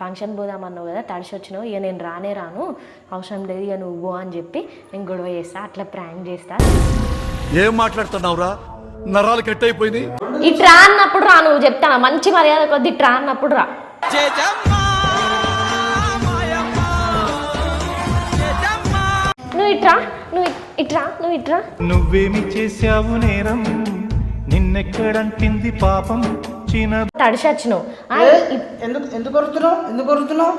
Function పోదామన్నావు కదా తడిసి వచ్చినావు ఇక నేను రానే రాను అవసరం లేదు ఇక నువ్వు పో అని చెప్పి నేను గొడవ చేస్తా అట్లా ప్రాంక్ చేస్తా. ఏం మాట్లాడుతున్నావురా? నరాలు కట్ అయిపోయింది ఇట్రా అన్నప్పుడు రా నువ్వు చెప్తాను మంచి మర్యాద కొద్ది ఇట్రా అన్నప్పుడు రా. నువ్వు ఇట్రా నువ్వు ఇట్రా నువ్వు ఇట్రా నువ్వేమి చేశావు నేరం? నిన్నెక్కడంటింది పాపం? చిన తడిసి వచ్చినావు ఆ, ఏ? ఇ- ఎందుకు ఎందుకు కొడుతున్నావు ఎందుకు కొడుతున్నావు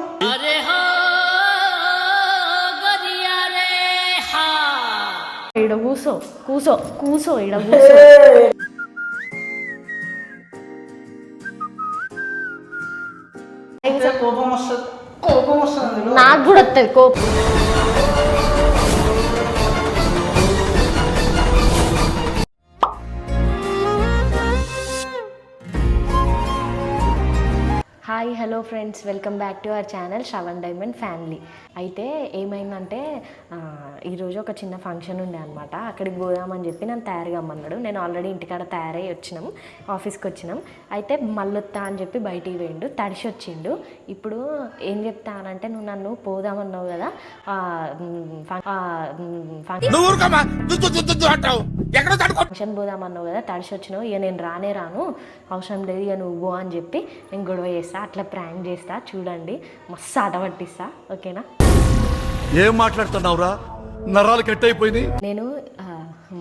ఈడ కూసో కూసో కూసో ఈడ కూసో. కోపం వస్తుంది. కోపం వస్తుంది నాకు కూడా వస్తుంది కోపం. Hi hello friends. Welcome back to our channel Shravan diamond family. అయితే ఏమైందంటే ఈరోజు ఒక చిన్న ఫంక్షన్ ఉండే అనమాట అక్కడికి పోదామని చెప్పి నన్ను తయారుగా అమ్మన్నాడు నేను ఆల్రెడీ ఇంటికాడ తయారై వచ్చినాం ఆఫీస్కి వచ్చినాం. అయితే మళ్ళొత్తా అని చెప్పి బయటికి పోయిండు తడిసి వచ్చిండు. ఇప్పుడు ఏం చెప్తానంటే నువ్వు నన్ను పోదామన్నావు కదా ఫంక్షన్ పోదామన్నావు కదా తడిసి వచ్చినావు. ఇక నేను రానే రాను. అవసరం లేదు ఇక నువ్వు అని చెప్పి నేను గొడవ చేస్తా అట్లా ప్రాంక్ చేస్తా చూడండి. మస్తు ఆట పట్టిస్తా ఓకేనా? ఏం మాట్లాడుతున్నావురా? నరాలు కట్ అయిపోయింది నేను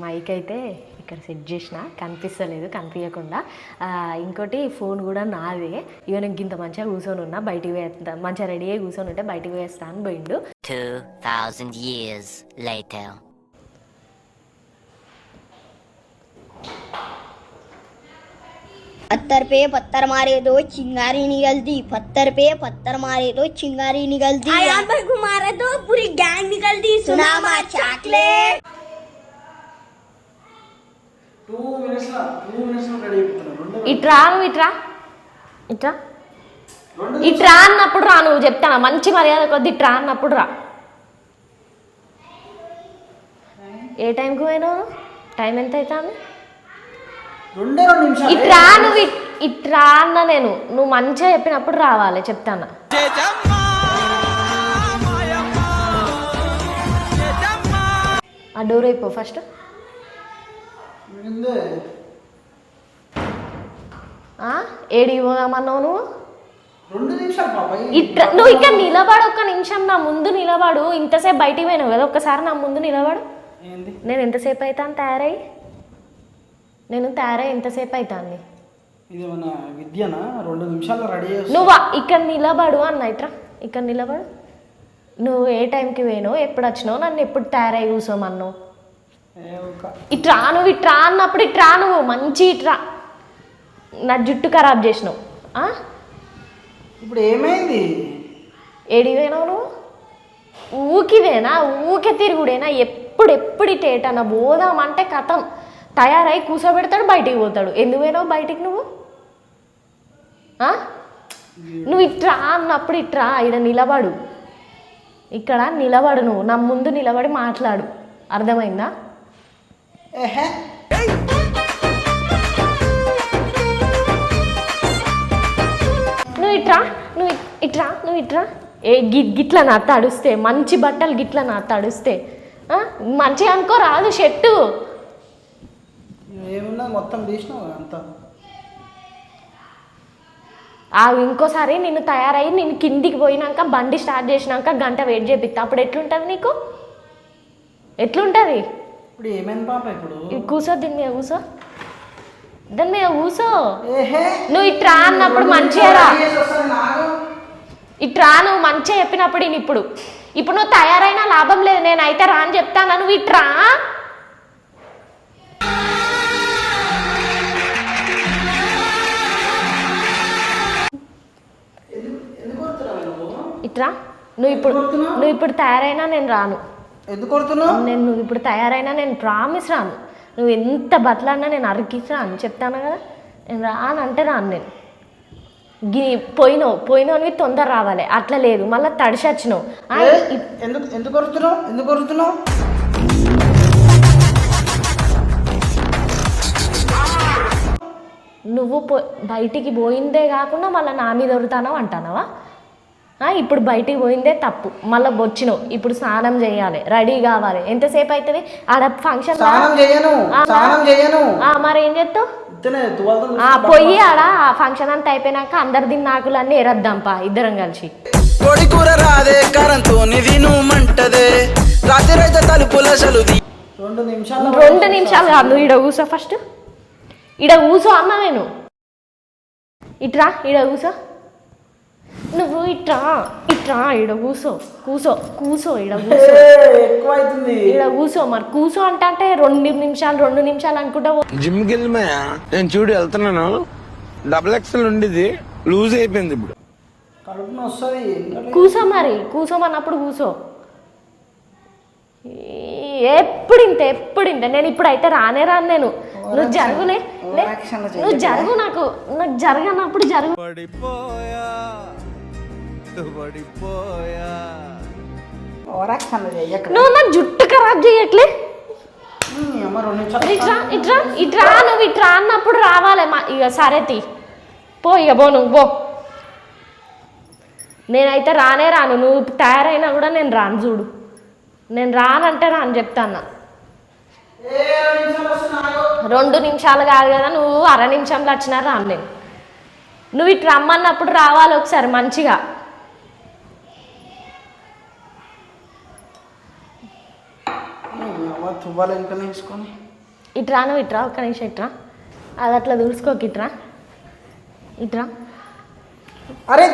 మైక్ అయితే ఇక్కడ సెట్ చేసిన కనిపిస్తలేదు కనిపించకుండా ఇంకోటి ఫోన్ కూడా నాదే. ఇక నేను ఇంత మంచిగా కూర్చొని ఉన్నా బయటికి వేస్తా మంచిగా రెడీ అయ్యి కూర్చొని ఉంటే బయటికి వేస్తా అని పోయిండు. 2,000 years later. पत्थर पे पत्थर मारे तो चिंगारी निकलती पत्थर पे पत्थर मारे तो चिंगारी निकलती आया पर घुमारे तो पूरी गैंग निकलती सुना मार chocolate two minutes two minutes ready అయిపోతున్నావు రెండు ఇట్రా నువ్వు ఇట్రా ఇట్రా రెండు ఇట్రా అన్నప్పుడు రా నువ్వు చెప్తాను మంచి మర్యాద కొద్ది ఇట్రా అన్నప్పుడు రా ఏ టైంకి పోయినావు టైం ఎంత అవుతుంది రెండే రెండు నిమిషాలు. ఇట్రా నువ్వు ఇట్- ఇట్రా అన్న నేను. నువ్వు మంచిగా చెప్పినప్పుడు రావాలి చెప్తాను? ఆ డోర్ అయిపో ఫస్ట్. ఏడికి పోదామన్నావు నువ్వు? ఇట్రా నువ్వు ఇక్కడ నిలబడు ఒక్క నిమిషం నా ముందు నిలబడు. ఇంతసేపు బయటికి పోయినావు కదా ఒక్కసారి నా ముందు నిలబడు. నేను ఎంతసేపు అవుతాను తయారై నేను తయారై ఎంతసేపు మన విద్యనా? రెండు నిమిషాల్లో రెడీ నువ్వు? ఇక్కడ నిలబడు అన్న ఇట్రా. ఇక్కడ నిలబడు. నువ్వు ఏ టైంకి పోయినావు ఎప్పుడు వచ్చినావు నన్ను ఎప్పుడు తయారై ఒక ఇట్రా నువ్వు ఇట్రా అన్నప్పుడు ఇట్రా నువ్వు. మంచి ఇట్రా. నా జుట్టు ఖరాబ్ చేసినావు? ఇప్పుడు ఏమైంది? ఏడికి పోయినావు నువ్వు? ఊకిదేనా ఊకే తిరుగుడేనా? ఎప్పుడు ఎప్పుడు ఇటేటన్నా పోదామంటే కథం. తయారై కూర్చోబెడతాడు బయటికి పోతాడు. ఎందుకు పోయినావు బయటికి నువ్వు? నువ్వు ఇట్రా అన్నప్పుడు ఇట్రా ఇక్కడ నిలబడు. ఇక్కడ నిలబడు నువ్వు. నా ముందు నిలబడి మాట్లాడు. అర్థమైందా? నువ్వు ఇట్రా నువ్వు ఇట్రా నువ్వు ఇట్రా. ఏ గి గిట్ల నా తడుస్తే మంచి బట్టలు గిట్ల నా తడుస్తే? మంచిగా అనుకో రాదు షర్టు. ఏమున్నా మొత్తం తీసినావు అంతా. ఆ ఇంకోసారి నిన్ను తయారయ్యి నేను కిందికి పోయినాక బండి స్టార్ట్ చేసినాక గంట వెయిట్ చేపిస్తా. అప్పుడు ఎట్లుంటుంది నీకు? ఎట్లుంటుంది? ఇప్పుడు ఏమైంది పాప ఇప్పుడు? కూసో దీని మీద కూసో. దాని మీద కూసో. నువ్వు ఇట్రా అన్నప్పుడు మంచిగా రా. ఇట్రా నువ్వు మంచిగా చెప్పినప్పుడు ఇప్పుడు. ఇప్పుడు నువ్వు తయారైనా లాభం లేదు. నేనైతే రా అని చెప్తాను? నువ్వు ఇట్రా? ఇట్రా నువ్వు ఇప్పుడు నువ్వు ఇప్పుడు తయారైనా నేను రాను. ఎందుకు కొడుతున్నావు? నేను నువ్వు ఇప్పుడు తయారైనా నేను ప్రామిస్ రాను. నువ్వు ఎంత బతలన్నా నేను అరికిసి రాను చెప్తాను కదా? నేను రాను అంటే రాను నేను. గి పోయినావు. పోయినవి తొందర రావాలి. అట్లా లేదు. మళ్ళీ తడిసి వచ్చినావు. ఆ, ఏ? ఇప్- ఎందుకు ఎందుకు కొడుతున్నావు? ఎందుకు కొడుతున్నావు? నువ్వు పో బయటికి పోయిందే కాకుండా మళ్ళీ నా మీద దొరుకుతానో అంటానవా? ఇప్పుడు బయటికి పోయిందే తప్పు. మళ్ళీ వచ్చినావు. ఇప్పుడు స్నానం చేయాలి. రెడీ కావాలి. ఎంతసేపు అవుతుంది ఆడ ఫంక్షన్ స్నానం చేయను. స్నానం చేయను. మరి ఏం చేస్తావు? ఇతనే తువాలతో ఆ పొయ్యి ఆడ ఫంక్షన్ అంతా అయిపోయినాక అందరి దిన్నాకులన్నీ ఎరద్దాంపా ఇద్దరం కలిసి. కోడి కూర రాదే కరంతో మంటదే. రాత్రి తలుపుల రెండు నిమిషాలు రెండు నిమిషాలు కాదు. నువ్వు ఈడ కూసో ఫస్ట్ ఈడ కూసో అన్నా నేను. ఇట్రా ఈడ కూసో. నువ్వు ఇట్రా ఇట్రా ఈడ కూసో కూసో కూసో ఈడ కూసో. ఎక్కువ అవుతుంది ఈడ కూసో మరి. కూసో అంటే అంటే రెండు నిమిషాలు రెండు నిమిషాలు అనుకుంటా జిమ్కి వెళ్ళిపోయా నేను చూడు వెళ్తున్నాను. డబుల్ ఎక్స్ఎల్ ఉండేది లూజ్ అయిపోయింది ఇప్పుడు. కడుపున వస్తుంది కూసో మరి. కూసోమన్నప్పుడు కూసో. ఎప్పుడు ఇంత ఎప్పుడు ఇంత? నేను ఇప్పుడు అయితే రానే రాను నేను. నువ్వు జరుగులే. నువ్వు జరుగు నాకు. నాకు జరగనప్పుడు జరుగు. ఓరాక్షన్ నువ్వు నా జుట్టు ఖరాబ్ చేయట్లే. ఇట్రా ఇట్రా ఇట్రా నువ్వు ఇట్రా అన్నప్పుడు రావాలి మా ఇక సరే తీ. పో ఇక పో నువ్వు పో. నేనైతే రానే రాను. నువ్వు తయారైనా కూడా నేను రాను చూడు. నేను రానంటే రాను చెప్తాను రెండు నిమిషాలు కాదు కదా నువ్వు అర నిమిషంలో వచ్చినా రాను నేను. నువ్వు ఇటు రమ్మన్నప్పుడు రావాలి ఒకసారి మంచిగా అమ్మ తువ్వాలు వెనుకనే వేసుకొని. ఇట్రా నువ్వు ఇట్రా ఒక్క నిమిషం ఇట్రా అది అట్లా దూసుకోక ఇట్రా ఇట్రా అరే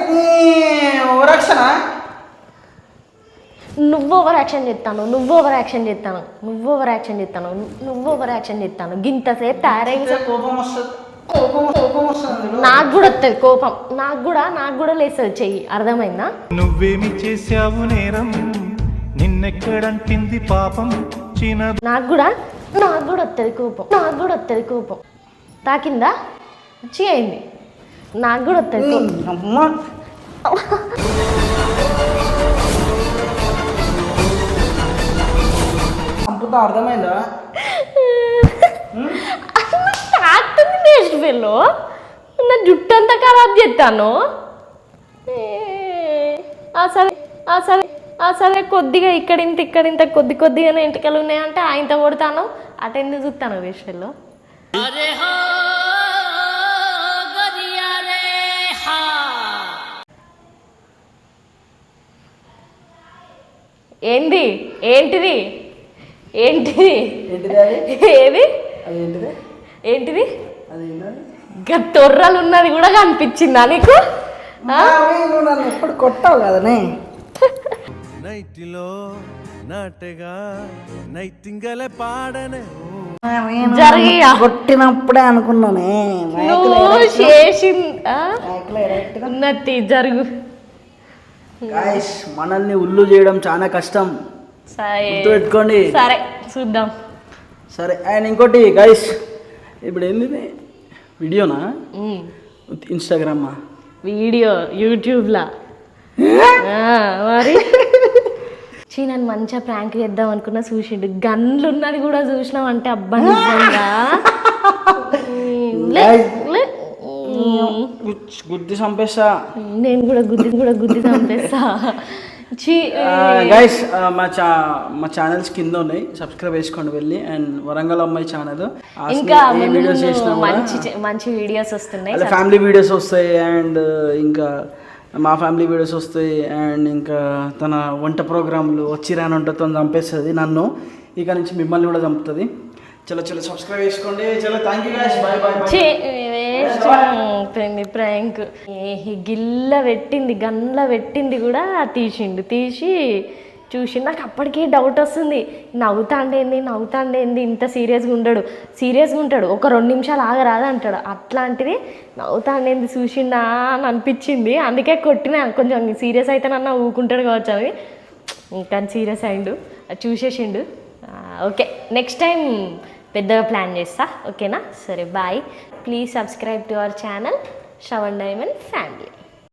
నువ్వు ఓవర్ యాక్షన్ చేస్తాను నువ్వు ఓవర్ యాక్షన్ చేస్తాను నువ్వు ఓవర్ యాక్షన్ చేస్తాను నువ్వు ఓవర్ యాక్షన్ చేస్తాను గింతసేపు తయారైంది కోపం వస్తుంది. కోపం కోపం వస్తుంది నాకు కూడా వస్తుంది కోపం. నాకు కూడా నాకు కూడా లేస్తుంది చెయ్యి. అర్థమైందా? నువ్వేమి చేశావు నేరం? నిన్నెక్కడంటింది పాపం? నాకు కూడా నాకు కూడా వస్తుంది కోపం నాకు కూడా వస్తుంది కోపం. తాకిందా వచ్చి అయింది. నాకు కూడా వస్తుంది కోపం. అమ్మ. చంపుతా అర్థమైందా? తాకుతుంది నెక్స్ట్ వెళ్ళో నా జుట్టు అంతా ఖరాబ్ చేస్తాను సరే సరే. సరే కొద్దిగా ఇక్కడ ఇంత ఇక్కడ ఇంత కొద్ది కొద్దిగానే ఇంటికలు ఉన్నాయంటే ఆయనతో కొడతాను. అటు ఎందుకు చూస్తాను వేషల్లో? ఏంది? ఏంటిది? ఏంటిది? ఏది? అది ఏంటిది? ఏంటిది? అది ఏంటది ఇంకా తొర్రలు ఉన్నది కూడా కనిపించిందా నీకు? ఆ? నువ్వు నన్ను ఎప్పుడు కొట్టావు కదనే? నైటిలో నాటగా నైతింగలే పాడనే. జరిగియా? కొట్టినప్పుడే అనుకున్నానే చేసింది జరుగు. గాయస్ మనల్ని ఉల్లు చేయడం చాలా కష్టం. సరే. గుర్తుపెట్టుకోండి. సరే చూద్దాం. సరే అండ్ ఇంకోటి గైస్ ఇప్పుడు ఏంది? వీడియోనా. ఇన్స్టాగ్రామా? వీడియో యూట్యూబ్లా. ఆ, మరి? చీ నన్ను మంచిగా ప్రాంక్ చేద్దాం అనుకున్నా చూసిండు గన్లు ఉన్నది కూడా చూసినాం అంటే అబ్బా నిజంగా. గుచ్చి- గుద్ది చంపేస్తా. నేను కూడా గుద్ది కూడా గుద్ది చంపేస్తా. గైస్ మా చా మా ఛానల్స్ కింద ఉన్నాయి. సబ్స్క్రైబ్ చేసుకోండి వెళ్ళి. అండ్ వరంగల్ అమ్మాయి ఛానల్ ఇంకా వీడియోస్ మంచి మంచి వీడియోస్ వస్తున్నాయి. ఫ్యామిలీ వీడియోస్ వస్తాయి. అండ్ ఇంకా మా ఫ్యామిలీ వీడియోస్ వస్తాయి అండ్ ఇంకా తన వంట ప్రోగ్రాంలు వచ్చి రాని వంటతో చంపేస్తుంది నన్ను. ఇక నుంచి మిమ్మల్ని కూడా చంపుతుంది. చలో చలో సబ్స్క్రైబ్ చేసుకోండి. చలో thank you guys bye bye waste prank గిల్ల పెట్టింది గన్ల పెట్టింది కూడా తీసిండు. తీసి చూసి నాకు అప్పటికే డౌట్ వస్తుంది. నవ్వుతాండేంది నవ్వుతాండేంది ఇంత సీరియస్గా ఉండడు. సీరియస్గా ఉంటాడు. ఒక రెండు నిమిషాలు ఆగరాదు అంటాడు. అట్లాంటిది నవ్వుతాండేంది చూసిండా అని అనిపించింది. అందుకే కొట్టిన. కొంచెం సీరియస్ అయితే నన్ను ఊకుంటాడు కావచ్చు అని. ఇంకా సీరియస్ అయిండు. చూసేసిండు. ఓకే. నెక్స్ట్ టైం పెద్దగా ప్లాన్ చేస్తా. ఓకేనా? సరే bye please subscribe to our channel Shravan diamond family